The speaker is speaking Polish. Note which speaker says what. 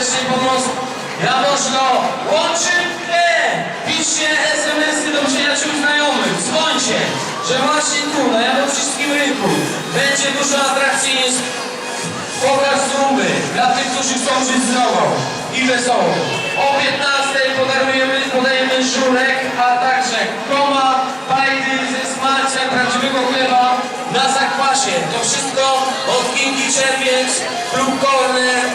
Speaker 1: serdecznie pomoc. Jaworzno, łączy T! Piszcie SMS-y do przyjaciół znajomych. Dzwońcie, że właśnie tu, na Jaworzyskim Rynku, będzie dużo atrakcji niż pokaz zumby dla tych, którzy chcą żyć zdrowo i wesoło. O 15 podarujemy, podajemy żurek, a także koma, bajdy ze smalcem prawdziwego chleba na zakwasie. To wszystko od Kingi Czerwiec, Plukovne